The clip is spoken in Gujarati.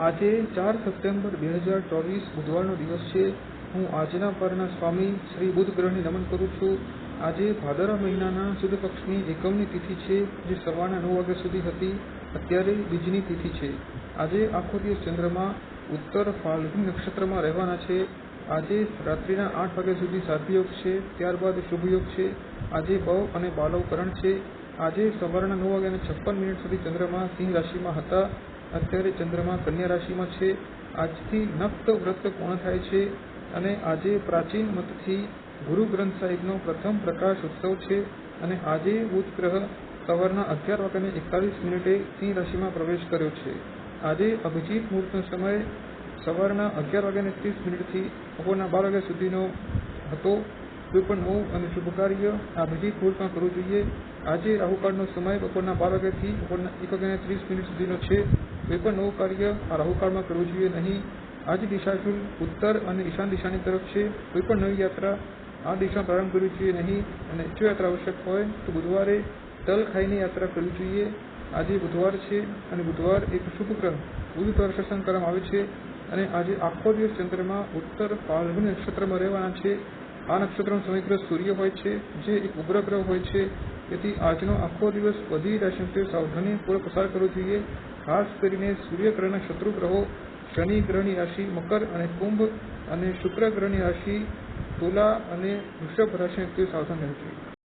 આજે ચાર સપ્ટેમ્બર બે હજાર ચોવીસ બુધવારનો દિવસ છે. હું આજના પરના સ્વામી શ્રી બુધ ગ્રહને નમન કરું છું. આજે ભાદરા મહિનાના સુદ પક્ષની એકમની તિથિ છે, જે સવારના નવ વાગ્યા સુધી હતી. અત્યારે બીજની તિથિ છે. આજે આખો દિવસ ચંદ્રમાં, ઉત્તર ફાલ્ગુન નક્ષત્રમાં રહેવાના છે. આજે રાત્રિના આઠ વાગ્યા સુધી સાધ્યયોગ છે, ત્યારબાદ શુભયોગ છે. આજે બવ અને બાલવકરણ છે. આજે સવારના નવ વાગ્યાને છપ્પન મિનિટ સુધી ચંદ્રમા સિંહ રાશિમાં હતા. અત્યારે ચંદ્રમા કન્યા રાશિમાં છે. આજથી નક્ત વ્રત પૂર્ણ થાય છે અને આજે પ્રાચીન મતથી ગુરુ ગ્રંથ સાહિબનો પ્રથમ પ્રકાશ ઉત્સવ છે અને આજે બુધ ગ્રહ સવારના અગિયાર વાગ્યાને એકતાલીસ મિનિટે સિંહ રાશિમાં પ્રવેશ કર્યો છે. આજે અભિજીત મુહૂર્તનો સમય સવારના અગિયાર વાગ્યાને ત્રીસ મિનિટથી બપોરના બાર વાગ્યા સુધીનો હતો. કોઈ પણ નવું અને શુભ કાર્ય અભિજીત મુહૂર્તમાં કરવું જોઈએ. આજે રાહુકાળનો સમય બપોરના બાર વાગ્યાથી બપોરના એક વાગ્યાને ત્રીસ મિનિટ સુધીનો છે. કોઈ પણ નવું કાર્ય આ રાહુકાળમાં કરવું જોઈએ નહીં. આજ દિશાશુલ ઉત્તર અને ઈશાન દિશાની તરફ છે. કોઈ પણ નવી યાત્રા આ દિશા પ્રારંભ કરવી જોઈએ નહીં અને જો યાત્રા આવશ્યક હોય તો બુધવારે તલ ખાઈને યાત્રા કરવી જોઈએ. આજે બુધવાર છે અને બુધવાર એક શુભ ગ્રહ બુધ પ્રશાસન કરવામાં આવે છે અને આજે આખો દિવસ ચંદ્રમાં ઉત્તર ફાલ્ગુની નક્ષત્રમાં રહેવાના છે. આ નક્ષત્રનો સમગ્ર સૂર્ય હોય છે. જે એક ઉગ્ર ગ્રહ હોય છે. તેથી આજનો આખો દિવસ બધી રાશિ સાવધાની પૂર્વક પસાર કરવો જોઈએ. ખાસ કરીને સૂર્યગ્રહના શત્રુગ્રહો શત્રુ ગ્રહો, શનિ ગ્રહની રાશિ, મકર અને કુંભ અને શુક્ર ગ્રહની રાશિ, તુલા અને વૃષભ રાશિ સાવધાન રહેવું જોઈએ.